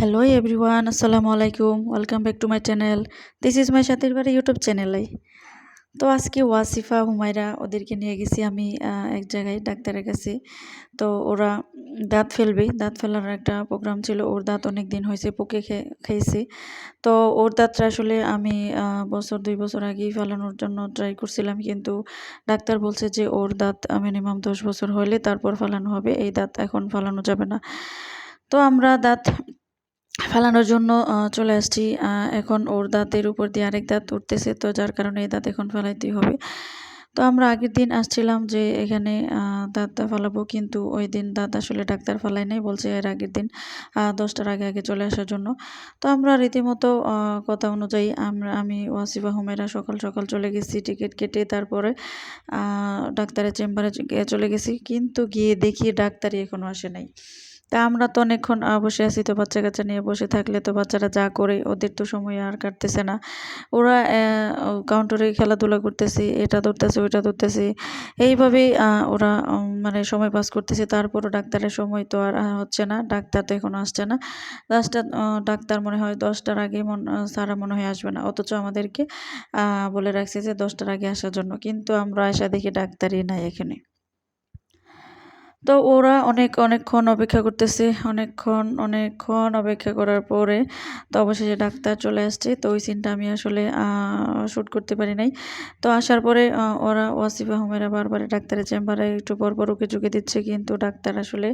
Hello everyone আসসালামু আলাইকুম welcome back to my channel this is my সাথীর বাড়ি ইউটিউব চ্যানেলে তো আজকে ওয়াসিফা, হুমায়রা ওদেরকে নিয়ে গেছি আমি এক জায়গায় ডাক্তারের কাছে। তো ওরা দাঁত ফেলবে। দাঁত ফেলার একটা প্রোগ্রাম ছিল। ওর দাঁত অনেক দিন হয়েছে, পোকে খেয়েছে। তো ওর দাঁতটা আসলে আমি বছর, দুই বছর আগেই ফেলানোর জন্য ট্রাই করছিলাম। কিন্তু ডাক্তার বলছে যে ওর দাঁত মিনিমাম দশ বছর হলে তারপর ফেলানো হবে। এই দাঁত এখন ফেলানো যাবে না। তো আমরা দাঁত ফেলানোর জন্য চলে আসছি। এখন ওর দাঁতের উপর দিয়ে আরেক দাঁত উঠতেছে, তো যার কারণে এই দাঁত এখন ফেলাইতেই হবে। তো আমরা আগের দিন আসছিলাম যে এখানে দাঁত ফালাবো, কিন্তু ওই দিন দাঁত আসলে ডাক্তার ফালাই নাই, বলছে এর আগের দিন দশটার আগে আগে চলে আসার জন্য। তো আমরা রীতিমতো কথা অনুযায়ী আমরা, আমি, ওয়াসিফা হুমেরা সকাল সকাল চলে গেছি, টিকিট কেটে তারপরে ডাক্তারের চেম্বারে চলে গেছি, কিন্তু গিয়ে দেখি ডাক্তারই এখনও আসে নাই। তা আমরা তো অনেকক্ষণ বসে আছি তো বাচ্চা কাচ্চা নিয়ে বসে থাকলে তো বাচ্চারা যা করে ওদের তো সময় আর কাটতেছে না। ওরা কাউন্টারে খেলাধুলা করতেছে, এটা ধরতেছে, ওইটা ধরতেছে। এইভাবেই ওরা মানে সময় পাস করতেছে। তারপরও ডাক্তারের সময় তো আর হচ্ছে না। ডাক্তার তো এখনও আসছে না। দশটা ডাক্তার মনে হয় দশটার আগে মন সারা মনে হয় আসবে না। অথচ আমাদেরকে বলে রাখছে যে দশটার আগে আসার জন্য। কিন্তু আমরা আসা দেখি ডাক্তারই নাই এখানে। তো ওরা অনেক, অনেকক্ষণ অপেক্ষা করতেছে। অনেকক্ষণ অনেকক্ষণ অপেক্ষা করার পরে তো অবশেষে ডাক্তার চলে আসছে। তো ওই সিনটা আমি আসলে শ্যুট করতে পারি নাই। তো আসার পরে ওরা ওয়াসিফা হুমেরা বারবার ডাক্তারের চেম্বারে একটু পর পর ওকে চুকে দিচ্ছে। কিন্তু ডাক্তার আসলে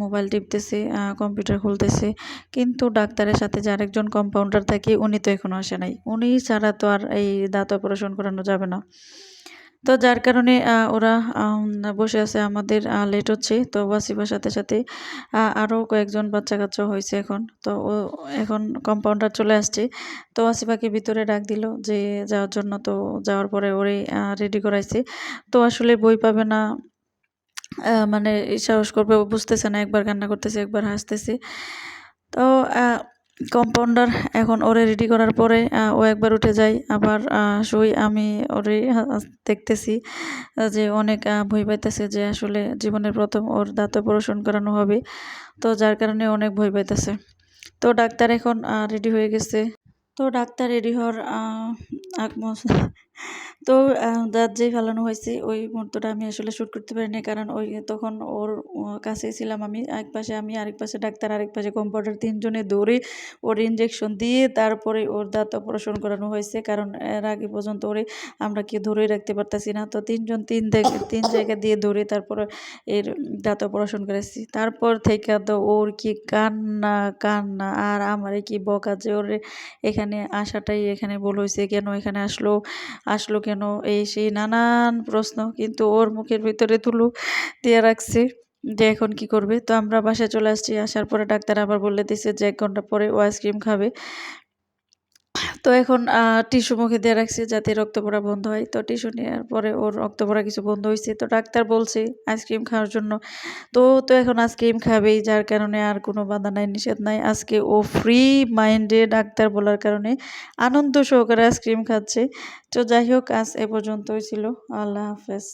মোবাইল টিপতেছে কম্পিউটার খুলতেছে। কিন্তু ডাক্তারের সাথে যে আরেকজন কম্পাউন্ডার থাকে, উনি তো এখনও আসে নাই। উনি ছাড়া তো আর এই দাঁত অপারেশন করানো যাবে না। তো যার কারণে ওরা বসে আছে আমাদের লেট হচ্ছে। তো ওয়াসিফার সাথে সাথে আরও কয়েকজন বাচ্চা কাচ্চা হয়েছে এখন। তো ও এখন কম্পাউন্ডার চলে আসছে। তো ওয়াসিফাকে ভিতরে ডাক দিল যে যাওয়ার জন্য। তো যাওয়ার পরে ওরে রেডি করাইছে। তো আসলে বই পাবে না মানে সাহস করবে বুঝতেছে না, একবার কান্না করতেছে, একবার হাসতেছে। তো কম্পাউন্ডার এখন ওরে রেডি করার পরে ও একবার উঠে যায়। আবার শুই আমি ওরে দেখতেছি যে অনেক ভয় পাইতেছে যে আসলে জীবনের প্রথম ওর দাঁত অপারেশন করানো হবে। তো যার কারণে অনেক ভয় পাইতেছে। তো ডাক্তার এখন রেডি হয়ে গেছে। তো ডাক্তার রেডি হওয়ার আগ তো দাঁত যেই ফেলানো হয়েছে, ওই মুহূর্তটা আমি আসলে শ্যুট করতে পারিনি। কারণ ওই তখন ওর কাছেই ছিলাম আমি। এক পাশে আমি, আরেক পাশে ডাক্তার, আরেক পাশে কম্পাউন্ডার তিনজনে দৌড়ে ওর ইঞ্জেকশন দিয়ে তারপরে ওর দাঁত অপারেশন করানো হয়েছে। কারণ এর আগে পর্যন্ত ওরে আমরা কি ধরে রাখতে পারতাছি না। তো তিনজন, তিন জায়গা তিন জায়গা দিয়ে ধরে তারপরে এর দাঁত অপারেশন করেছি। তারপর থেকে তো ওর কি কান্না কান্না আর আমারে কি বকা যে ওর এখানে আসাটাই এখানে ভুল হয়েছে। কেন এখানে আসলো? আসলো কেন এই সেই নানান প্রশ্ন কিন্তু ওর মুখের ভিতরে তুলু দিয়ে রাখছে যে এখন কি করবে। তো আমরা বাসায় চলে আসছি, আসার পরে ডাক্তার আবার বলে দিছে যে এক ঘণ্টা পরে ও আইসক্রিম খাবে। তো এখন টিস্যু মুখে দিয়ে রাখছি যাতে রক্ত পড়া বন্ধ হয়। তো টিস্যু নেওয়ার পরে ওর রক্ত পড়া কিছু বন্ধ হয়েছে তো ডাক্তার বলছে আইসক্রিম খাওয়ার জন্য। তো তো এখন আইসক্রিম খাবেই, যার কারণে আর কোনো বাধা নাই, নিষেধ নাই। আজকে ও ফ্রি মাইন্ডে ডাক্তার বলার কারণে আনন্দ সহকারে আইসক্রিম খাচ্ছে। তো যাই হোক, আজ এ পর্যন্তই ছিল। আল্লাহ হাফেজ।